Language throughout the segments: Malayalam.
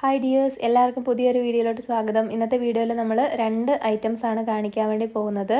ഹായ് ഡിയേഴ്സ് എല്ലാവർക്കും പുതിയൊരു വീഡിയോയിലോട്ട് സ്വാഗതം. ഇന്നത്തെ വീഡിയോയിൽ നമ്മൾ രണ്ട് ഐറ്റംസ് ആണ് കാണിക്കാൻ വേണ്ടി പോകുന്നത്.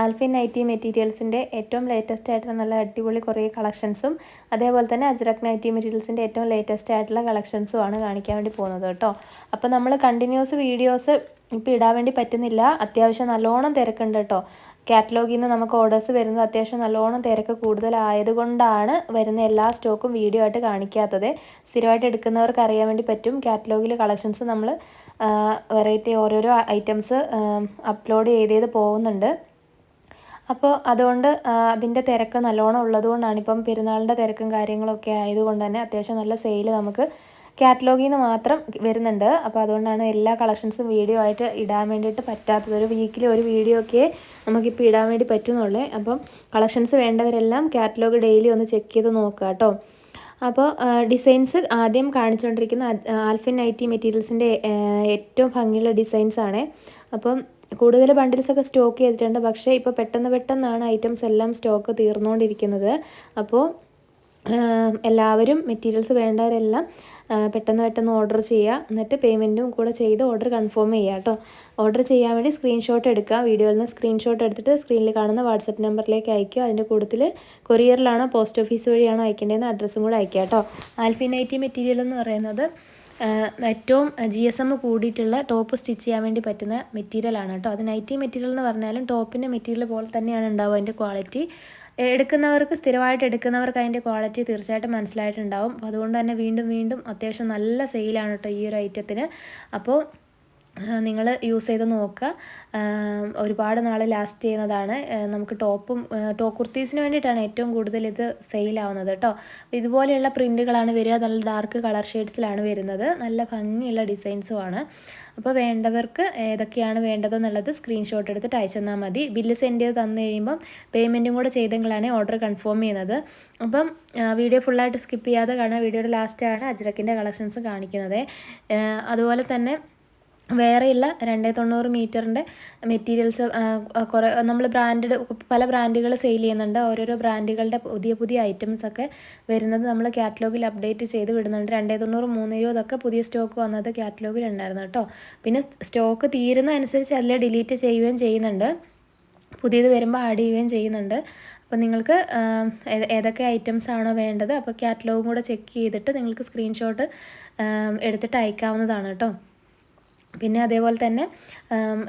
ആൽഫിൻ നൈറ്റി മെറ്റീരിയൽസിന്റെ ഏറ്റവും ലേറ്റസ്റ്റ് ആയിട്ടുള്ള നല്ല അടിപൊളി കുറേ കളക്ഷൻസും അതേപോലെ തന്നെ അജ്രക് നൈറ്റി മെറ്റീരിയൽസിന്റെ ഏറ്റവും ലേറ്റസ്റ്റ് ആയിട്ടുള്ള കളക്ഷൻസും ആണ് കാണിക്കാൻ വേണ്ടി പോകുന്നത് കേട്ടോ. അപ്പോൾ നമ്മൾ കണ്ടിന്യൂസ് വീഡിയോസ് ഇപ്പോൾ ഇടാൻ വേണ്ടി പറ്റുന്നില്ല. അത്യാവശ്യം നല്ലോണം തിരക്കുണ്ട് കേട്ടോ. കാറ്റലോഗിൽ നിന്ന് നമുക്ക് ഓർഡേഴ്സ് വരുന്നത് അത്യാവശ്യം നല്ലോണം തിരക്ക് കൂടുതലായതുകൊണ്ടാണ് വരുന്ന എല്ലാ സ്റ്റോക്കും വീഡിയോ ആയിട്ട് കാണിക്കാത്തത്. സ്ഥിരമായിട്ട് എടുക്കുന്നവർക്ക് അറിയാൻ വേണ്ടി പറ്റും. കാറ്റലോഗിൽ കളക്ഷൻസ് നമ്മൾ വെറൈറ്റി ഓരോരോ ഐറ്റംസ് അപ്ലോഡ് ചെയ്ത് ചെയ്ത് പോകുന്നുണ്ട്. അപ്പോൾ അതുകൊണ്ട് അതിന്റെ തിരക്ക് നല്ലോണം ഉള്ളതുകൊണ്ടാണ് ഇപ്പം പെരുന്നാളിന്റെ തിരക്കും കാര്യങ്ങളൊക്കെ ആയതുകൊണ്ട് തന്നെ അത്യാവശ്യം നല്ല സെയിൽ നമുക്ക് കാറ്റലോഗിൽ നിന്ന് മാത്രം വരുന്നുണ്ട്. അപ്പോൾ അതുകൊണ്ടാണ് എല്ലാ കളക്ഷൻസും വീഡിയോ ആയിട്ട് ഇടാൻ വേണ്ടിയിട്ട് പറ്റാത്തത്. ഒരു വീക്കിൽ ഒരു വീഡിയോ ഒക്കെ നമുക്കിപ്പോൾ ഇടാൻ വേണ്ടി പറ്റുന്നുള്ളേ. അപ്പം കളക്ഷൻസ് വേണ്ടവരെല്ലാം കാറ്റലോഗ് ഡെയിലി ഒന്ന് ചെക്ക് ചെയ്ത് നോക്കുക കേട്ടോ. അപ്പോൾ ഡിസൈൻസ് ആദ്യം കാണിച്ചുകൊണ്ടിരിക്കുന്ന ആൽഫിൻ നൈറ്റി മെറ്റീരിയൽസിന്റെ ഏറ്റവും ഭംഗിയുള്ള ഡിസൈൻസ് ആണ്. അപ്പം കൂടുതൽ ബണ്ടിൽസൊക്കെ സ്റ്റോക്ക് ചെയ്തിട്ടുണ്ട്. പക്ഷേ ഇപ്പോൾ പെട്ടെന്ന് പെട്ടെന്നാണ് ഐറ്റംസ് എല്ലാം സ്റ്റോക്ക് തീർന്നുകൊണ്ടിരിക്കുന്നത്. അപ്പോൾ എല്ലാവരും മെറ്റീരിയൽസ് വേണ്ടവരെല്ലാം പെട്ടെന്ന് പെട്ടെന്ന് ഓർഡർ ചെയ്യുക എന്നിട്ട് പേയ്മെന്റും കൂടെ ചെയ്ത് ഓർഡർ കൺഫേം ചെയ്യുക കേട്ടോ ഓർഡർ ചെയ്യാൻ വേണ്ടി സ്ക്രീൻഷോട്ട് എടുക്കുക വീഡിയോയിൽ നിന്ന് സ്ക്രീൻഷോട്ട് എടുത്തിട്ട് സ്ക്രീനിൽ കാണുന്ന വാട്സപ്പ് നമ്പറിലേക്ക് അയക്കുക അതിന്റെ കൂട്ടത്തിൽ കൊറിയറിലാണോ പോസ്റ്റ് ഓഫീസ് വഴിയാണോ അയക്കേണ്ടതെന്ന് അഡ്രസ്സും കൂടെ അയക്കുക കേട്ടോ ആൽഫിനൈറ്റി മെറ്റീരിയൽ എന്ന് പറയുന്നത് ഏറ്റവും ജി എസ് എം കൂടിയിട്ടുള്ള ടോപ്പ് സ്റ്റിച്ച് ചെയ്യാൻ വേണ്ടി പറ്റുന്ന മെറ്റീരിയലാണ് കേട്ടോ അത് നൈറ്റി മെറ്റീരിയൽ എന്ന് പറഞ്ഞാലും ടോപ്പിന്റെ മെറ്റീരിയൽ പോലെ തന്നെയാണ് ഉണ്ടാവുക അതിന്റെ ക്വാളിറ്റി എടുക്കുന്നവർക്ക് സ്ഥിരമായിട്ട് എടുക്കുന്നവർക്ക് അതിന്റെ ക്വാളിറ്റി തീർച്ചയായിട്ടും മനസ്സിലായിട്ടുണ്ടാവും. അപ്പോൾ അതുകൊണ്ട് തന്നെ വീണ്ടും വീണ്ടും അത്യാവശ്യം നല്ല സെയിലാണ് കേട്ടോ ഈ ഒരു ഐറ്റത്തിന് അപ്പോൾ നിങ്ങൾ യൂസ് ചെയ്ത് നോക്കുക. ഒരുപാട് നാൾ ലാസ്റ്റ് ചെയ്യുന്നതാണ്. നമുക്ക് ടോപ്പും ടോപ്പ് കുർത്തീസിന് വേണ്ടിയിട്ടാണ് ഏറ്റവും കൂടുതൽ ഇത് സെയിലാവുന്നത് കേട്ടോ. ഇതുപോലെയുള്ള പ്രിന്റുകളാണ് വരിക. നല്ല ഡാർക്ക് കളർ ഷെയ്ഡ്സിലാണ് വരുന്നത്. നല്ല ഭംഗിയുള്ള ഡിസൈൻസുമാണ് അപ്പോൾ വേണ്ടവർക്ക് ഏതൊക്കെയാണ് വേണ്ടതെന്നുള്ളത് സ്ക്രീൻഷോട്ട് എടുത്തിട്ട് അയച്ചു തന്നാൽ മതി. ബില്ല് സെൻഡ് ചെയ്ത് തന്നു കഴിയുമ്പം പേയ്മെന്റും കൂടെ ചെയ്തെങ്കിലാണ് ഓർഡർ കൺഫേം ചെയ്യുന്നത്. അപ്പം വീഡിയോ ഫുള്ളായിട്ട് സ്കിപ്പ് ചെയ്യാതെ കാണുക. വീഡിയോയുടെ ലാസ്റ്റാണ് അജ്രക്കിന്റെ കളക്ഷൻസ് കാണിക്കുന്നത്. അതുപോലെ തന്നെ വേറെയുള്ള രണ്ടേ തൊണ്ണൂറ് മീറ്ററിന്റെ മെറ്റീരിയൽസ് കുറേ നമ്മൾ ബ്രാൻഡഡ് പല ബ്രാൻഡുകൾ സെയിൽ ചെയ്യുന്നുണ്ട്. ഓരോരോ ബ്രാൻഡുകളുടെ പുതിയ പുതിയ ഐറ്റംസ് ഒക്കെ വരുന്നത് നമ്മൾ കാറ്റലോഗിൽ അപ്ഡേറ്റ് ചെയ്ത് വിടുന്നുണ്ട്. രണ്ടേ തൊണ്ണൂറ് മൂന്ന് ഇരുപതൊക്കെ പുതിയ സ്റ്റോക്ക് വന്നത് കാറ്റലോഗിൽ ഉണ്ടായിരുന്നു കേട്ടോ. പിന്നെ സ്റ്റോക്ക് തീരുന്ന അനുസരിച്ച് അതിൽ ഡിലീറ്റ് ചെയ്യുകയും ചെയ്യുന്നുണ്ട്. പുതിയത് വരുമ്പോൾ ആഡ് ചെയ്യുകയും ചെയ്യുന്നുണ്ട്. അപ്പോൾ നിങ്ങൾക്ക് ഏതൊക്കെ ഐറ്റംസ് ആണോ വേണ്ടത് അപ്പോൾ കാറ്റലോഗും കൂടെ ചെക്ക് ചെയ്തിട്ട് നിങ്ങൾക്ക് സ്ക്രീൻഷോട്ട് എടുത്തിട്ട് അയക്കാവുന്നതാണ് കേട്ടോ. പിന്നെ അതേപോലെ തന്നെ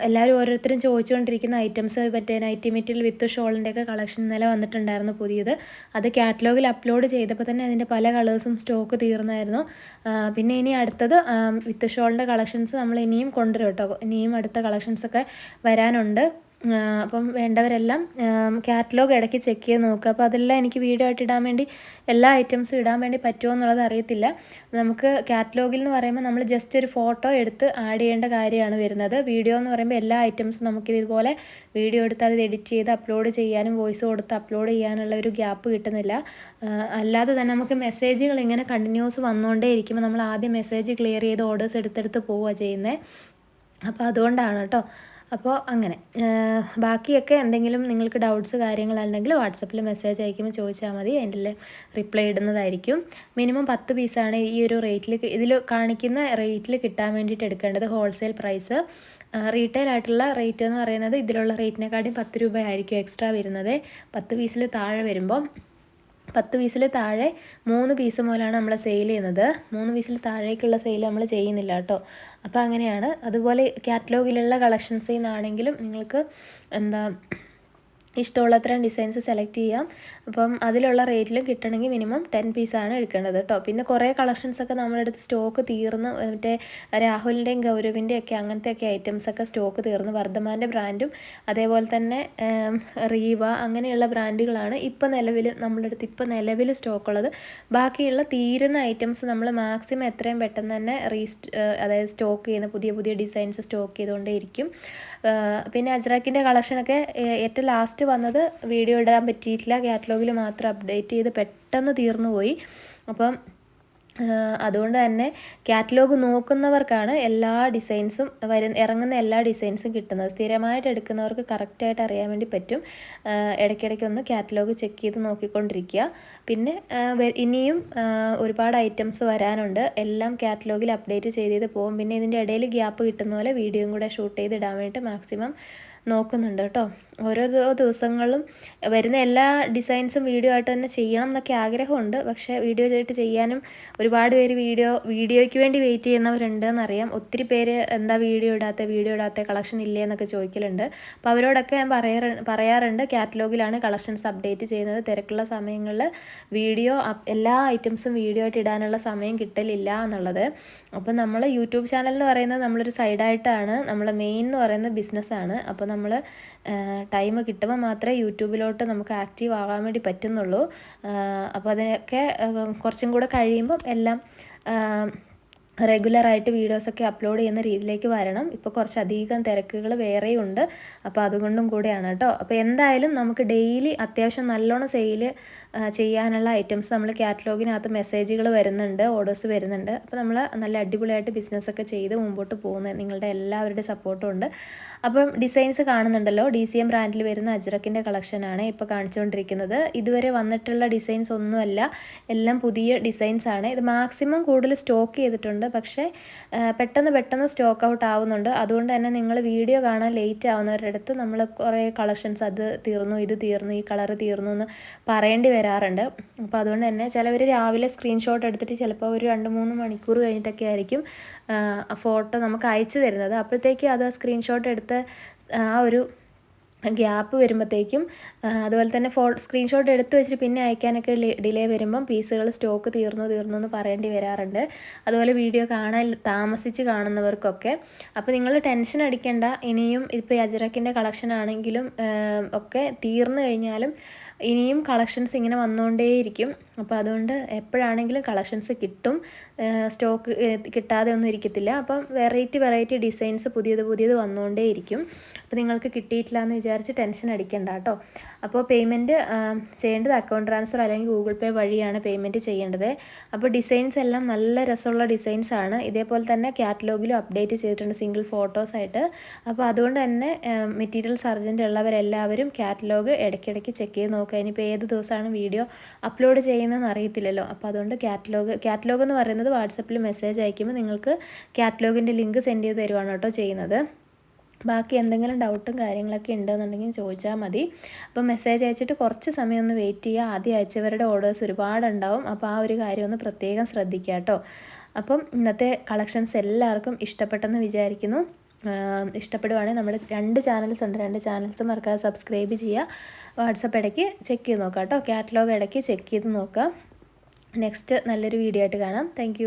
എല്ലാവരും ഓരോരുത്തരും ചോദിച്ചുകൊണ്ടിരിക്കുന്ന ഐറ്റംസ് മറ്റേ നൈറ്റി മെറ്റീരിയൽ വിത്ത് ഷോളിന്റെയൊക്കെ കളക്ഷൻ ഇന്നലെ വന്നിട്ടുണ്ടായിരുന്നു പുതിയത്. അത് കാറ്റലോഗിൽ അപ്ലോഡ് ചെയ്തപ്പോൾ തന്നെ അതിന്റെ പല കളേഴ്സും സ്റ്റോക്ക് തീർന്നായിരുന്നു. പിന്നെ ഇനി അടുത്തത് വിത്ത് ഷോളിന്റെ കളക്ഷൻസ് നമ്മൾ ഇനിയും കൊണ്ടുവരും കേട്ടോ. ഇനിയും അടുത്ത കളക്ഷൻസൊക്കെ വരാനുണ്ട്. അപ്പം വേണ്ടവരെല്ലാം കാറ്റലോഗ് ഇടയ്ക്ക് ചെക്ക് ചെയ്ത് നോക്കുക അപ്പോൾ അതെല്ലാം എനിക്ക് വീഡിയോ ആയിട്ട് ഇടാൻ വേണ്ടി എല്ലാ ഐറ്റംസും ഇടാൻ വേണ്ടി പറ്റുമോ എന്നുള്ളത് അറിയത്തില്ല. നമുക്ക് കാറ്റലോഗിൽ എന്ന് പറയുമ്പോൾ നമ്മൾ ജസ്റ്റ് ഒരു ഫോട്ടോ എടുത്ത് ആഡ് ചെയ്യേണ്ട കാര്യമാണ് വരുന്നത്. വീഡിയോ എന്ന് പറയുമ്പോൾ എല്ലാ ഐറ്റംസും നമുക്ക് ഇതുപോലെ വീഡിയോ എടുത്ത് അത് എഡിറ്റ് ചെയ്ത് അപ്ലോഡ് ചെയ്യാനും വോയിസ് കൊടുത്ത് അപ്ലോഡ് ചെയ്യാനുള്ള ഒരു ഗ്യാപ്പ് കിട്ടുന്നില്ല. അല്ലാതെ തന്നെ നമുക്ക് മെസ്സേജുകൾ ഇങ്ങനെ കണ്ടിന്യൂസ് വന്നുകൊണ്ടേ ഇരിക്കുമ്പോൾ നമ്മൾ ആദ്യം മെസ്സേജ് ക്ലിയർ ചെയ്ത് ഓർഡേഴ്സ് എടുത്തെടുത്ത് പോവുക ചെയ്യുന്നത് അപ്പോൾ അതുകൊണ്ടാണ് കേട്ടോ. അപ്പോൾ അങ്ങനെ ബാക്കിയൊക്കെ എന്തെങ്കിലും നിങ്ങൾക്ക് ഡൗട്ട്സ് കാര്യങ്ങളുണ്ടെങ്കിൽ വാട്സപ്പിൽ മെസ്സേജ് അയക്കുമ്പോൾ ചോദിച്ചാൽ മതി. അതിന്റെ റിപ്ലൈ ഇടുന്നതായിരിക്കും. മിനിമം പത്ത് പീസാണ് ഈ ഒരു റേറ്റിൽ ഇതിൽ കാണിക്കുന്ന റേറ്റിൽ കിട്ടാൻ വേണ്ടിയിട്ട് എടുക്കേണ്ടത് ഹോൾസെയിൽ പ്രൈസ് റീറ്റെയിൽ ആയിട്ടുള്ള റേറ്റ് എന്ന് പറയുന്നത് ഇതിലുള്ള റേറ്റിനെക്കാട്ടിയും പത്ത് രൂപയായിരിക്കും എക്സ്ട്രാ വരുന്നത്. പത്ത് പീസിൽ താഴെ വരുമ്പോൾ പത്ത് പീസിൽ താഴെ മൂന്ന് പീസ് മുതലാണ് നമ്മൾ സെയിൽ ചെയ്യുന്നത്. മൂന്ന് പീസിൽ താഴേക്കുള്ള സെയിൽ നമ്മൾ ചെയ്യുന്നില്ല കേട്ടോ. അപ്പോൾ അങ്ങനെയാണ്. അതുപോലെ കാറ്റലോഗിലുള്ള കളക്ഷൻസിൽ നിന്നാണെങ്കിലും നിങ്ങൾക്ക് എന്താ ഇഷ്ടമുള്ള അത്രയും ഡിസൈൻസ് സെലക്ട് ചെയ്യാം. അപ്പം അതിലുള്ള റേറ്റിൽ കിട്ടണമെങ്കിൽ മിനിമം ടെൻ പീസാണ് എടുക്കേണ്ടത് കേട്ടോ പിന്നെ കുറേ കളക്ഷൻസൊക്കെ നമ്മുടെ അടുത്ത് സ്റ്റോക്ക് തീർന്ന് മറ്റേ രാഹുലിന്റെയും ഗൗരവിന്റെയും ഒക്കെ ഒക്കെ ഐറ്റംസൊക്കെ സ്റ്റോക്ക് തീർന്ന് വർദ്ധമാന്റെ ബ്രാൻഡും അതേപോലെ തന്നെ റീവ അങ്ങനെയുള്ള ബ്രാൻഡുകളാണ് ഇപ്പോൾ നിലവിൽ നമ്മുടെ അടുത്ത് ഇപ്പോൾ നിലവിൽ സ്റ്റോക്കുള്ളത് ബാക്കിയുള്ള തീരുന്ന ഐറ്റംസ് നമ്മൾ മാക്സിമം എത്രയും പെട്ടെന്ന് തന്നെ റീസ്റ്റ് അതായത് സ്റ്റോക്ക് ചെയ്യുന്ന പുതിയ പുതിയ ഡിസൈൻസ് സ്റ്റോക്ക് ചെയ്തുകൊണ്ടേ ഇരിക്കും പിന്നെ അജ്രാക്കിന്റെ കളക്ഷനൊക്കെ ഏറ്റവും ലാസ്റ്റ് വന്നത് വീഡിയോ ഇടാൻ പറ്റിയിട്ടില്ല. കാറ്റലോഗിൽ മാത്രം അപ്ഡേറ്റ് ചെയ്ത് പെട്ടെന്ന് തീർന്നു പോയി. അപ്പം അതുകൊണ്ട് തന്നെ കാറ്റലോഗ് നോക്കുന്നവർക്കാണ് എല്ലാ ഡിസൈൻസും വരു ഇറങ്ങുന്ന എല്ലാ ഡിസൈൻസും കിട്ടുന്നത്. സ്ഥിരമായിട്ട് എടുക്കുന്നവർക്ക് കറക്റ്റായിട്ട് അറിയാൻ വേണ്ടി പറ്റും. ഇടയ്ക്കിടയ്ക്ക് ഒന്ന് കാറ്റലോഗ് ചെക്ക് ചെയ്ത് നോക്കിക്കൊണ്ടിരിക്കുക. പിന്നെ ഇനിയും ഒരുപാട് ഐറ്റംസ് വരാനുണ്ട്. എല്ലാം കാറ്റലോഗിൽ അപ്ഡേറ്റ് ചെയ്ത് ചെയ്ത് പോകും. പിന്നെ ഇതിന്റെ ഇടയിൽ ഗ്യാപ്പ് കിട്ടുന്ന പോലെ വീഡിയോയും കൂടെ ഷൂട്ട് ചെയ്ത് ഇടാൻ വേണ്ടിയിട്ട് മാക്സിമം നോക്കുന്നുണ്ട് കേട്ടോ. ഓരോ ദിവസങ്ങളും വരുന്ന എല്ലാ ഡിസൈൻസും വീഡിയോ ആയിട്ട് തന്നെ ചെയ്യണം എന്നൊക്കെ ആഗ്രഹമുണ്ട്. പക്ഷേ വീഡിയോ ആയിട്ട് ചെയ്യാനും ഒരുപാട് പേര് വീഡിയോ വീഡിയോയ്ക്ക് വേണ്ടി വെയിറ്റ് ചെയ്യുന്നവരുണ്ട് എന്നറിയാം. ഒത്തിരി പേര് എന്താ വീഡിയോ ഇടാത്ത വീഡിയോ ഇടാത്ത കളക്ഷൻ ഇല്ലേ എന്നൊക്കെ ചോദിക്കലുണ്ട്. അപ്പോൾ അവരോടൊക്കെ ഞാൻ പറയാറ് പറയാറുണ്ട്. കാറ്റലോഗിലാണ് കളക്ഷൻസ് അപ്ഡേറ്റ് ചെയ്യുന്നത്. തിരക്കുള്ള സമയങ്ങളിൽ വീഡിയോ എല്ലാ ഐറ്റംസും വീഡിയോ ആയിട്ട് ഇടാനുള്ള സമയം കിട്ടലില്ല എന്നുള്ളത്. അപ്പോൾ നമ്മൾ യൂട്യൂബ് ചാനൽ എന്ന് പറയുന്നത് നമ്മളൊരു സൈഡായിട്ടാണ്. നമ്മൾ മെയിൻ എന്ന് പറയുന്നത് ബിസിനസ്സാണ്. അപ്പോൾ നമ്മൾ ടൈം കിട്ടുമ്പോൾ മാത്രമേ യൂട്യൂബിലോട്ട് നമുക്ക് ആക്റ്റീവ് ആവാൻ വേണ്ടി പറ്റുന്നുള്ളൂ. അപ്പോൾ അതിനൊക്കെ കുറച്ചും കൂടെ കഴിയുമ്പം എല്ലാം റെഗുലറായിട്ട് വീഡിയോസൊക്കെ അപ്ലോഡ് ചെയ്യുന്ന രീതിയിലേക്ക് വരണം. ഇപ്പോൾ കുറച്ചധികം തിരക്കുകൾ വേറെയുണ്ട്. അപ്പോൾ അതുകൊണ്ടും കൂടെയാണ് കേട്ടോ. അപ്പോൾ എന്തായാലും നമുക്ക് ഡെയിലി അത്യാവശ്യം നല്ലോണം സെയിൽ ചെയ്യാനുള്ള ഐറ്റംസ് നമ്മൾ കാറ്റലോഗിനകത്ത് മെസ്സേജുകൾ വരുന്നുണ്ട് ഓർഡേഴ്സ് വരുന്നുണ്ട്. അപ്പോൾ നമ്മൾ നല്ല അടിപൊളിയായിട്ട് ബിസിനസ്സൊക്കെ ചെയ്ത് മുമ്പോട്ട് പോകുന്നത് നിങ്ങളുടെ എല്ലാവരുടെ സപ്പോർട്ടും ഉണ്ട്. അപ്പം ഡിസൈൻസ് കാണുന്നുണ്ടല്ലോ. ഡി സി എം ബ്രാൻഡിൽ വരുന്ന അജ്രക്കിന്റെ കളക്ഷനാണ് ഇപ്പോൾ കാണിച്ചുകൊണ്ടിരിക്കുന്നത് ഇതുവരെ വന്നിട്ടുള്ള ഡിസൈൻസ് ഒന്നുമല്ല. എല്ലാം പുതിയ ഡിസൈൻസാണ് ഇത് മാക്സിമം കൂടുതൽ സ്റ്റോക്ക് ചെയ്തിട്ടുണ്ട്. പക്ഷേ പെട്ടെന്ന് പെട്ടെന്ന് സ്റ്റോക്ക് ഔട്ട് ആവുന്നുണ്ട്. അതുകൊണ്ട് തന്നെ നിങ്ങൾ വീഡിയോ കാണാൻ ലേറ്റ് ആവുന്നവരുടെ അടുത്ത് നമ്മൾ കുറേ കളക്ഷൻസ് അത് തീർന്നു ഇത് തീർന്നു ഈ കളർ തീർന്നു എന്ന് പറയേണ്ടി വരാറുണ്ട്. അപ്പോൾ അതുകൊണ്ട് തന്നെ ചിലവർ രാവിലെ സ്ക്രീൻഷോട്ട് എടുത്തിട്ട് ചിലപ്പോൾ ഒരു രണ്ട് മൂന്ന് മണിക്കൂർ കഴിഞ്ഞിട്ടൊക്കെ ആയിരിക്കും ഫോട്ടോ നമുക്ക് അയച്ചു തരുന്നത്. അപ്പോഴത്തേക്ക് അത് സ്ക്രീൻഷോട്ട് എടുത്ത് ആ ഒരു ഗ്യാപ്പ് വരുമ്പോഴത്തേക്കും അതുപോലെ തന്നെ ഫോ സ്ക്രീൻഷോട്ട് എടുത്ത് വെച്ചിട്ട് പിന്നെ അയക്കാനൊക്കെ ഡിലേ വരുമ്പം പീസുകൾ സ്റ്റോക്ക് തീർന്നു തീർന്നു എന്ന് പറയേണ്ടി വരാറുണ്ട്. അതുപോലെ വീഡിയോ കാണാൻ താമസിച്ച് കാണുന്നവർക്കൊക്കെ. അപ്പോൾ നിങ്ങൾ ടെൻഷൻ അടിക്കേണ്ട ഇനിയും ഇപ്പോൾ അജറക്കിന്റെ കളക്ഷൻ ആണെങ്കിലും ഒക്കെ തീർന്നു കഴിഞ്ഞാലും ഇനിയും കളക്ഷൻസ് ഇങ്ങനെ വന്നുകൊണ്ടേയിരിക്കും. അപ്പോൾ അതുകൊണ്ട് എപ്പോഴാണെങ്കിലും കളക്ഷൻസ് കിട്ടും. സ്റ്റോക്ക് കിട്ടാതെ ഒന്നും ഇരിക്കത്തില്ല. അപ്പം വെറൈറ്റി വെറൈറ്റി ഡിസൈൻസ് പുതിയത് പുതിയത് വന്നുകൊണ്ടേ ഇരിക്കും അപ്പോൾ നിങ്ങൾക്ക് കിട്ടിയിട്ടില്ല എന്ന് വിചാരിച്ച് ടെൻഷൻ അടിക്കേണ്ട കേട്ടോ. അപ്പോൾ പേയ്മെന്റ് ചെയ്യേണ്ടത് അക്കൗണ്ട് ട്രാൻസ്ഫർ അല്ലെങ്കിൽ ഗൂഗിൾ പേ വഴിയാണ് പേയ്മെന്റ് ചെയ്യേണ്ടത്. അപ്പോൾ ഡിസൈൻസ് എല്ലാം നല്ല രസമുള്ള ഡിസൈൻസ് ആണ്. ഇതേപോലെ തന്നെ കാറ്റലോഗിലും അപ്ഡേറ്റ് ചെയ്തിട്ടുണ്ട് സിംഗിൾ ഫോട്ടോസായിട്ട് അപ്പോൾ അതുകൊണ്ട് തന്നെ മെറ്റീരിയൽ സർജന്റ് ഉള്ളവരെല്ലാവരും കാറ്റലോഗ് ഇടയ്ക്കിടയ്ക്ക് ചെക്ക് ചെയ്ത് നോക്കുക. ഇനിയിപ്പോൾ ഏത് ദിവസമാണ് വീഡിയോ അപ്ലോഡ് ചെയ്യുന്നതെന്ന് അറിയത്തില്ലല്ലോ. അപ്പോൾ അതുകൊണ്ട് കാറ്റലോഗ് കാറ്റലോഗ് എന്ന് പറയുന്നത് വാട്സപ്പിൽ മെസ്സേജ് അയക്കുമ്പോൾ നിങ്ങൾക്ക് കാറ്റലോഗിന്റെ ലിങ്ക് സെൻഡ് ചെയ്ത് തരുവാണ് കേട്ടോ ചെയ്യുന്നത്. ബാക്കി എന്തെങ്കിലും ഡൗട്ടും കാര്യങ്ങളൊക്കെ ഉണ്ടെന്നുണ്ടെങ്കിൽ ചോദിച്ചാൽ മതി. അപ്പോൾ മെസ്സേജ് അയച്ചിട്ട് കുറച്ച് സമയം ഒന്ന് വെയിറ്റ് ചെയ്യുക. ആദ്യം അയച്ചവരുടെ ഓർഡേഴ്സ് ഒരുപാടുണ്ടാവും. അപ്പോൾ ആ ഒരു കാര്യം ഒന്ന് പ്രത്യേകം ശ്രദ്ധിക്കുക കേട്ടോ. അപ്പം ഇന്നത്തെ കളക്ഷൻസ് എല്ലാവർക്കും ഇഷ്ടപ്പെട്ടെന്ന് വിചാരിക്കുന്നു. ഇഷ്ടപ്പെടുവാണെങ്കിൽ നമ്മുടെ രണ്ട് ചാനൽസ് ഉണ്ട്. രണ്ട് ചാനൽസ് മറക്കാതെ സബ്സ്ക്രൈബ് ചെയ്യുക. വാട്സപ്പ് ഇടയ്ക്ക് ചെക്ക് ചെയ്ത് നോക്കാം കേട്ടോ. കാറ്റലോഗ് ഇടയ്ക്ക് ചെക്ക് ചെയ്ത് നോക്കാം. നെക്സ്റ്റ് നല്ലൊരു വീഡിയോ ആയിട്ട് കാണാം. താങ്ക്